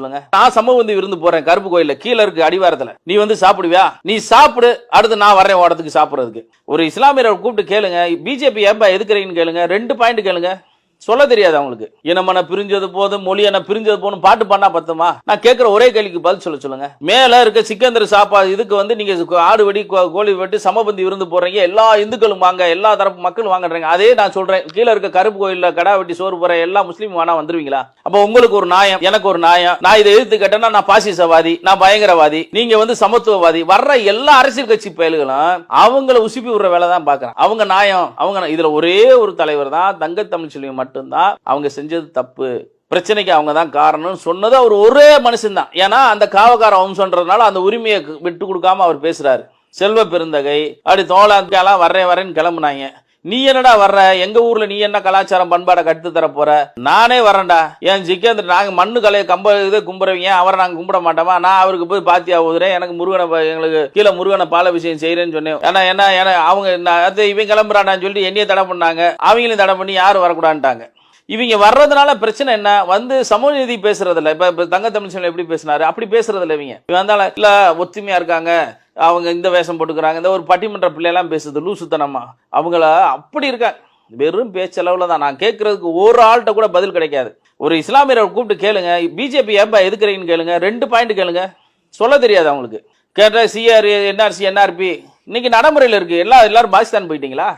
சொல்லுங்க. நான் சமபந்தி விருந்து போறேன் கருப்பு கோயில்ல. கீழ இருக்கு அடிவாரத்துல. நீ வந்து சாப்பிடுவியா? நீ சாப்பிடு அடுத்து நான் வரேன் ஓடத்துக்கு சாப்பிடுறதுக்கு. ஒரு இஸ்லாமியரை கூப்பிட்டு கேளுங்க. பிஜேபி ஏன்பா எதுக்குறீங்கன்னு கேளுங்க. ரெண்டு பாயிண்ட் கேளுங்க. சொல்ல தெரியாது அவங்களுக்கு. இனமன பிரிஞ்சது போதும் மொழி என பிரிஞ்சது போதும் பாட்டு பண்ணா பத்துமா? நான் கேட்குற ஒரே கேள்விக்கு பதில் சொல்ல சொல்லுங்க. மேல இருக்க சிக்கந்தர் சாப்பாடு இதுக்கு வந்து நீங்க ஆடு வெடி கோ- கோழி வெட்டி சமபந்தி விருந்து போடுறீங்க. எல்லா இந்துக்களும் வாங்க எல்லா தரப்பு மக்களும் வாங்குறாங்க அதே நான் சொல்றேன். கீழே இருக்க கருப்பு கோயில்ல கடா வெட்டி சோறு போற எல்லா முஸ்லீம் வேணா வந்துருவீங்களா? அப்ப உங்களுக்கு ஒரு நியாயம் எனக்கு ஒரு நியாயம். நான் இதை எதிர்த்து கேட்டேன்னா நான் பாசிசவாதி நான் பயங்கரவாதி நீங்க வந்து சமத்துவவாதி. வர்ற எல்லா அரசியல் கட்சி பயல்களும் அவங்கள உசுப்பி விடுற வேலை தான் பாக்குறேன் அவங்க நியாயம் அவங்க இதுல ஒரே ஒரு தலைவர் தான் தங்க தமிழ்ச்செல்வி மட்டும்தான் அவங்க செஞ்சது தப்பு. பிரச்சனைக்கு அவங்க தான் காரணம்னு சொன்னது அவர் ஒரே மனுஷன் தான் ஏன்னா அந்த காவக்கார வம்சன்றதுனால அந்த உரிமையை விட்டு கொடுக்காம அவர் பேசுறாரு. செல்வ பெருந்தகை அப்படி தோளாக்கெல்லாம் வர்றேன் வரேன்னு கிளம்புனாங்க. நீ என்னடா வர்ற? எங்க ஊர்ல நீ என்ன கலாச்சாரம் பண்பாடை கட்டு தர போற? நானே வரேன்டா ஏன் ஜிக்கேந்திர நாங்க மண்ணு கலைய கம்ப இதை கும்புறவங்க. அவரை நாங்க கும்பிட மாட்டோமா? நான் அவருக்கு போய் பாத்தியா ஊதுறேன். எனக்கு முருகனை எங்களுக்கு கீழே முருகனை பால விஷயம் செய்யறேன்னு சொன்னேன். ஏன்னா என்ன ஏன்னா அவங்க நான் இவன் கிளம்புறான்னு சொல்லிட்டு என்னைய தடை பண்ணாங்க. அவங்களையும் தடை பண்ணி யாரும் வரக்கூடாதுட்டாங்க இவங்க வர்றதுனால பிரச்சனை என்ன? வந்து சமூக நீதி பேசுறதில்ல. இப்ப தங்க தமிழ்ச்செல்வன் எப்படி பேசினாரு? அப்படி பேசுறதில்ல இவங்க. இவன் வந்தால இல்ல ஒத்துமையா இருக்காங்க. அவங்க இந்த வேஷம் போட்டுக்கிறாங்க. இந்த ஒரு பட்டிமன்ற பிள்ளையெல்லாம் பேசுது. லூசுத்தனமா. அவங்கள அப்படி இருக்காங்க வெறும் பேச்சளவில் தான். நான் கேட்கறதுக்கு ஒரு ஆள்கிட்ட கூட பதில் கிடைக்காது. ஒரு இஸ்லாமியரை கூப்பிட்டு கேளுங்க. பிஜேபி ஏன்பா எதுக்குறீங்கன்னு கேளுங்க. ரெண்டு பாயிண்ட் கேளுங்க. சொல்ல தெரியாது அவங்களுக்கு. கேட்ட சிஆர் என்ஆர்சி என்ஆர்பி இன்னைக்கு நடைமுறையில் இருக்கு. எல்லா எல்லாரும் பாகிஸ்தான் போயிட்டீங்களா?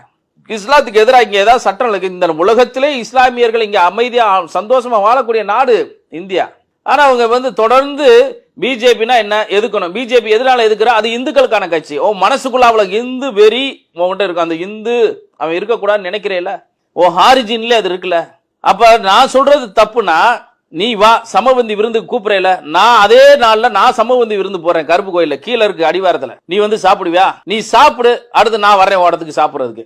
இஸ்லாத்துக்கு எதிராக இங்கே ஏதாவது சட்டம் இருக்கு? இந்த உலகத்திலே இஸ்லாமியர்கள் இங்கே அமைதியாக சந்தோஷமாக வாழக்கூடிய நாடு இந்தியா. ஆனால் அவங்க வந்து தொடர்ந்து பிஜேபினா என்ன எதுக்கணும்? பிஜேபி எதனால எதுக்குறா? அது இந்துக்களுக்கான கட்சி. ஓ மனசுக்குள்ள அவ்வளவு இந்து வெறி உங்கள்கிட்ட இருக்கும். அந்த இந்து அவன் இருக்கக்கூடாதுன்னு நினைக்கிறேல ஓ ஹாரிஜின்ல அது இருக்குல்ல. அப்போ நான் சொல்றது தப்புனா நீ வா சமபந்தி விருந்து கூப்பிடல நான் அதே நாள்ல நான் சமபந்தி விருந்து போறேன் கருப்பு கோயில கீழே இருக்கு அடிவாரத்துல. நீ வந்து சாப்பிடுவியா? நீ சாப்பிடு அடுத்து நான் வரேன் ஓடத்துக்கு சாப்பிடுறதுக்கு.